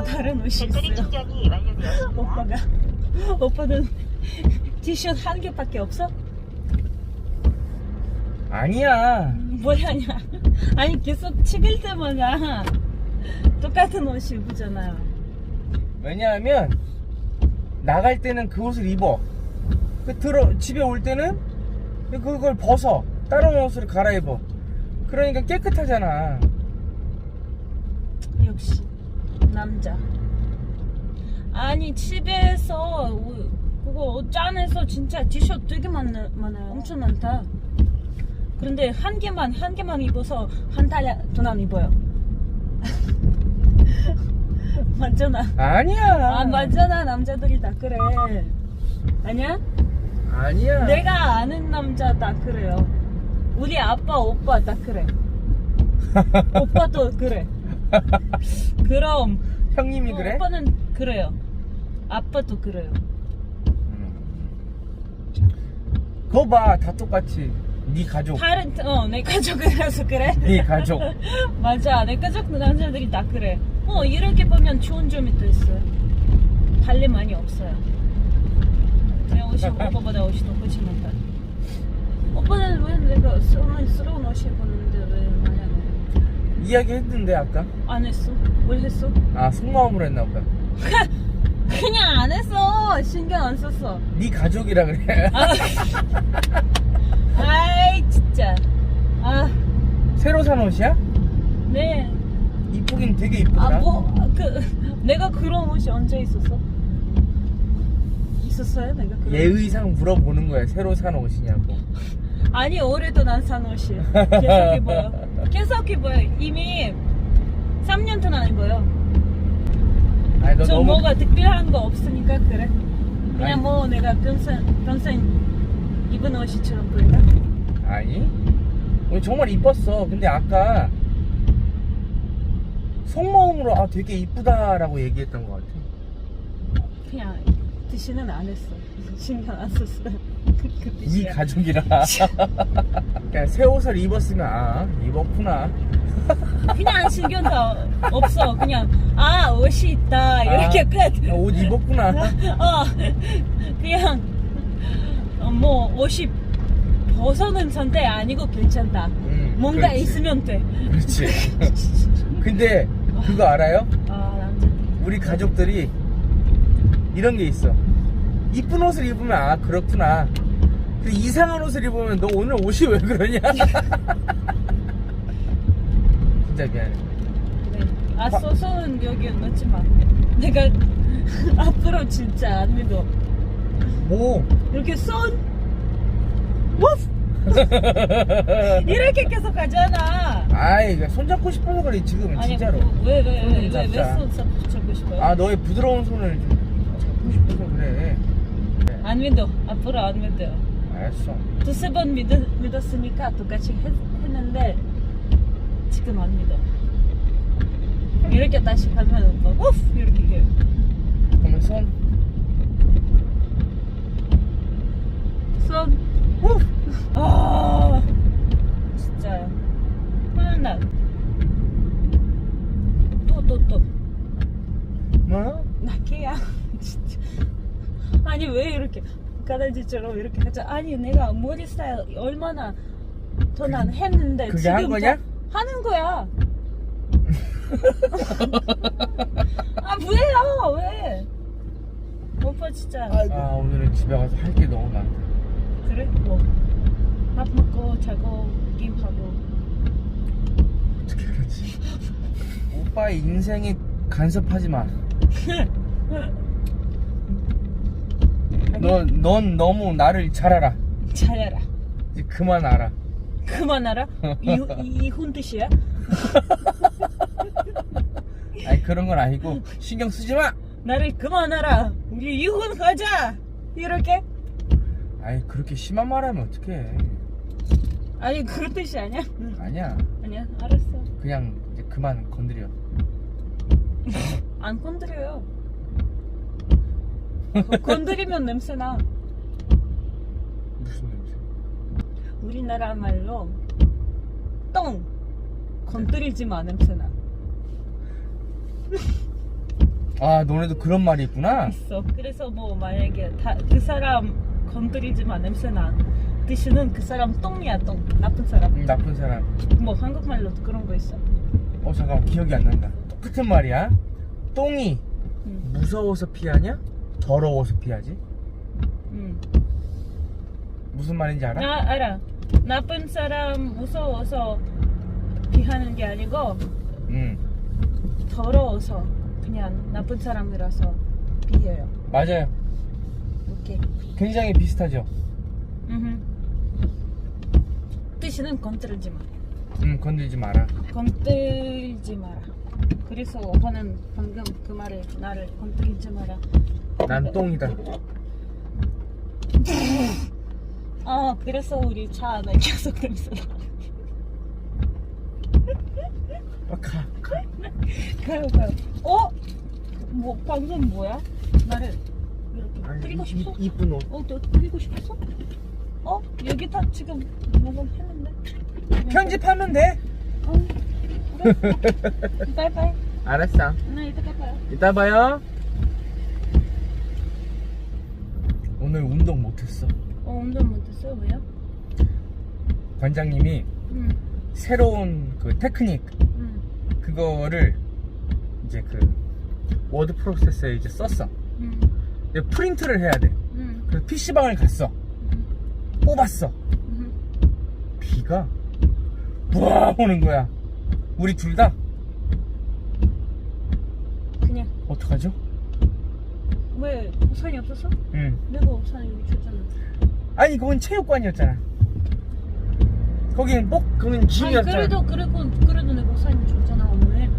또 다른 옷이 있어요. 오빠가 오빠는 티셔츠 한 개밖에 없어? 아니야. 뭐야냐? 아니 계속 찍을 때마다 똑같은 옷 입으잖아요. 왜냐하면 나갈 때는 그 옷을 입어. 그 들어 집에 올 때는 그걸 벗어. 다른 옷을 갈아입어. 그러니까 깨끗하잖아. 역시 남자. 아니 집에서 오- 그거 옷 짠해서 진짜 티셔츠 되게 많나, 많아요. 엄청 많다. 그런데 한 개만 한 개만 입어서 한달돈안 입어요. 맞잖아. 아니야. 아 맞잖아 남자들이 다 그래. 아니야? 아니야. 내가 아는 남자 다 그래요. 우리 아빠 오빠 다 그래. 오빠도 그래. 그럼 형님이 어, 그래? 오빠는 그래요. 아빠도 그래요. 그거 봐, 다 똑같이. 네 가족. 다른 어내 가족이라서 그래. 네 가족. 맞아 내 가족 남자들이 다 그래. 어 이렇게 보면 좋은 점이 또 있어요. 달리 많이 없어요. 내 옷이 오빠보다 옷이 더 훨씬 많다. 오빠는 왜 내가 스러운 옷 입었는데 왜 많이 안 해? 이야기 했는데 아까. 안 했어? 뭘 했어? 아 속마음으로 했나 보다. 그냥 안 했어. 신경 안 썼어. 네 가족이라 그래. 아, 아이 진짜. 아, 새로 산 옷이야? 네. 이쁘긴 되게 이쁘더라. 아, 뭐, 그, 내가 그런 옷이 언제 있었어? 있었어요? 내가 그런 얘 의상 물어보는 거야. 새로 산 옷이냐고. 아니, 올해도 난 산 옷이에요. 계속 입어요. 계속 입어요. 이미 3년 동안 입어요. 아니 너저 너무 뭐가 특별한 거 없으니까 그래. 그냥 아니. 뭐 내가 평생, 평생 입은 옷이처럼 보인다? 아니. 오늘 정말 이뻤어. 근데 아까 속마음으로 아 되게 이쁘다라고 얘기했던 것 같아. 그냥 드시는 안 했어. 신경 안. 그, 그네 뜻이야. 가족이라. 그냥 새 옷을 입었으면 아 입었구나. 그냥 신경 다 없어. 그냥 아 옷이 있다 이렇게 아, 끝. 아, 옷 입었구나. 어 그냥 어, 뭐 옷이 벗어는 선택 아니고 괜찮다. 음, 뭔가 그렇지. 있으면 돼. 그렇지. 근데 그거 알아요? 아 남자들. 우리 가족들이 이런 게 있어. 이쁜 옷을 입으면 아 그렇구나. 근데 이상한 옷을 입으면 너 오늘 옷이 왜 그러냐? 진짜 미안해. 네. 아 소소는 여기 넣지 마. 내가 앞으로 진짜 안 믿어. 뭐? 이렇게 손 우프 이렇게 계속 가잖아. 아이 손잡고 싶어서 그래 지금 아니 진짜로. 왜왜왜왜손. 잡고 싶어요? 아 너의 부드러운 손을 좀 잡고 싶어서 그래. 그래. 안 믿어. 앞으로 안 믿어요. 알았어. 두세 번 믿, 믿었으니까 똑같이 했, 했는데 지금 안 믿어. 이렇게 다시 가면 오빠 우프 이렇게 해요. 그러면 손. 손 우프. 아 진짜요. 하나 또또 또. 뭐? 나케야 진짜. 아니 왜 이렇게 가다지처럼 이렇게 하자. 아니 내가 머리 스타일 얼마나 더 난 했는데 그게 지금 한 거냐? 다 하는 거야. 아 뭐예요 왜? 오빠 진짜 아 오늘은 집에 가서 할 게 너무 많다. 그래 뭐밥 먹고 자고 게임 하고 어떻게 그러지? 오빠의 인생에 간섭하지 마. 너, 넌 너무 나를 잘 알아. 잘 알아. 이제 그만 알아. 그만하라. 이, 이혼 뜻이야? 아니 그런 건 아니고 신경 쓰지 마. 나를 그만하라. 우리 이혼하자. 이렇게? 아니 그렇게 심한 말하면 어떡해. 아니 그런 뜻이 아니야? 아니야. 아니야 알았어. 그냥 이제 그만 건드려. 안 건드려요. 거- 건드리면 냄새나. 무슨 냄새? 우리나라 말로 똥 건드리지 마 냄새나. 아 너네도 그런 말이 있구나 있어. 그래서 뭐 만약에 다, 그 사람 건드리지만 냄새나 뜻은 그 사람 똥이야 똥. 나쁜 사람. 음, 나쁜 사람 뭐 한국말로도 그런 거 있어. 어 잠깐만 기억이 안 난다 똑같은 말이야 똥이 응. 무서워서 피하냐 더러워서 피하지 응. 무슨 말인지 알아? 나 알아. 나쁜 사람 무서워서 피하는 게 아니고 응 더러워서 그냥 나쁜 사람이라서 피해요. 맞아요 오케이. 굉장히 비슷하죠 음. 뜻은 건드리지 마. 응 건들지 마라 건들지 마라. 그래서 오빠는 방금 그 말을 나를 건드리지 마라. 난 똥이다 아 그래서 우리 차 안에 계속 냄새 나. 어, 가, 가. 가요 가요. 어? 뭐 방금 뭐야? 나를 이렇게 아니, 때리고 이- 싶어? 이- 이쁜 옷 어, 너 때리고 싶었어? 어? 여기 다 지금 녹음했는데. 편집하면 돼 어. 그래. 바이바이. 알았어 나 이따가 봐요. 이따 봐요 오늘 운동 못했어 어, 운동 못했어? 왜요? 관장님이 응, 새로운 그 테크닉 응, 그거를 이제 그 워드 프로세서에 이제 썼어 응, 근데 프린트를 해야 돼 응, 그래서 PC방을 갔어 뽑았어 응. 비가 부아 오는 거야 우리 둘 다? 그냥. 어떡하죠? 왜 우산이 없었어? 응. 내가 우산 여기 줬잖아. 아니 그건 체육관이었잖아. 거기는 꼭 아니 짐이었잖아. 그래도 그래도 그래도 내가 우산이 줬잖아 오늘.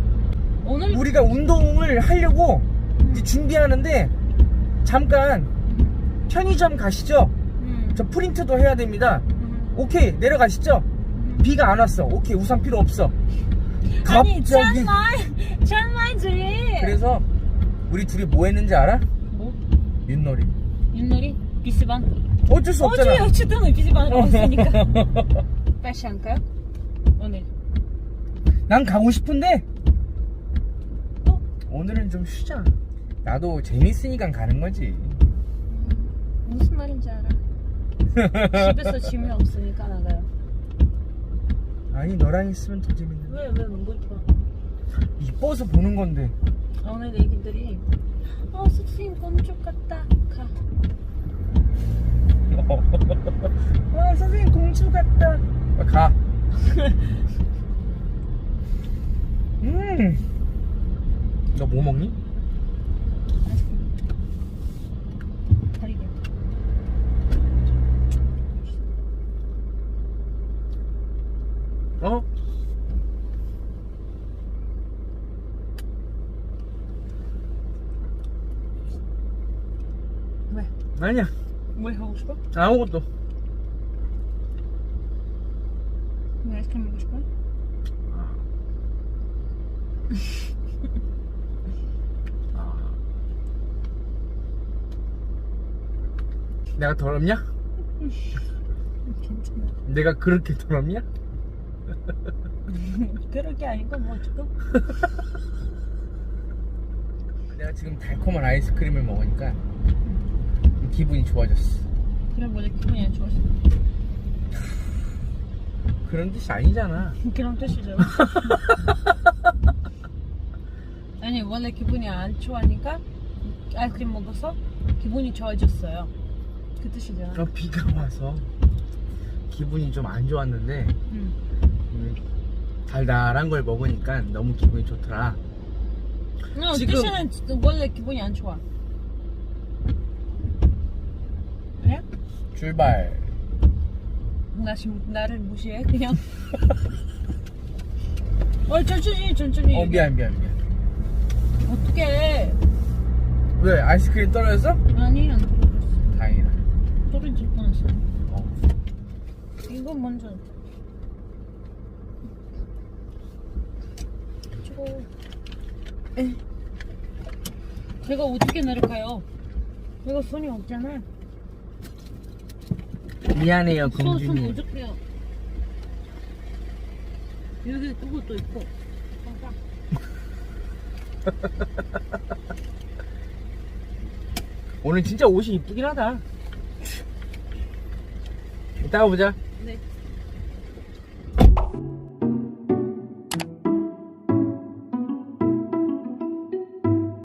오늘 우리가 운동을 하려고 이제 준비하는데 잠깐 응, 편의점 가시죠? 응, 저 프린트도 해야 됩니다. 응, 오케이 내려가시죠? 응. 비가 안 왔어. 오케이 우산 필요 없어 아니 갑자기 정말 정말지. 그래서 우리 둘이 뭐 했는지 알아? 뭐 윷놀이 윷놀이 비스반. 어쩔 수 없잖아 어제 어쨌든 비스반으로 왔으니까. 다시 할까요? 오늘 난 가고 싶은데 또 오늘은 좀 쉬자 나도 재밌으니까 가는 거지 무슨 말인지 알아. 집에서 짐이 없으니까 나가요. 아니 너랑 있으면 더 재밌는데 왜 왜 못 봐? 이뻐서 보는 건데 오늘 애기들이 어 선생님 공주 같다 가. 와 선생님 공주 같다 아, 가 음. 너 뭐 먹니? 아이스크림. 다리게. 어? 왜? 아니야 왜 하고 싶어? 아무것도 왜 아이스크림 먹고 싶어? 내가 더럽냐? 괜찮아. 내가 그렇게 더럽냐? 그럴 게 아니고 뭐 조금. 내가 지금 달콤한 아이스크림을 먹으니까 기분이 좋아졌어 그래 원래 기분이 안 좋았어. 그런 뜻이 아니잖아 그런 뜻이죠. 아니 원래 기분이 안 좋아하니까 아이스크림 먹어서 기분이 좋아졌어요. 그 뜻이잖아. 어, 비가 와서 기분이 좀 안 좋았는데 응. 음, 달달한 걸 먹으니까 너무 기분이 좋더라 어, 지금- 뜻은 진짜 원래 기분이 안 좋아. 왜? 출발 나 지금 나를 무시해 그냥. 어 천천히 천천히. 어 미안 미안 미안 어떻게? 왜 아이스크림 떨어졌어? 아니 안 떨어졌어. 다행이다 떨어질 뻔했어. 어. 이거 먼저. 저거. 에. 제가 어떻게 내릴까요? 내가 손이 없잖아. 미안해요 금준이 오죽해요. 여기 그것도 있고. 오늘 진짜 옷이 이쁘긴 하다 이따가 보자 네.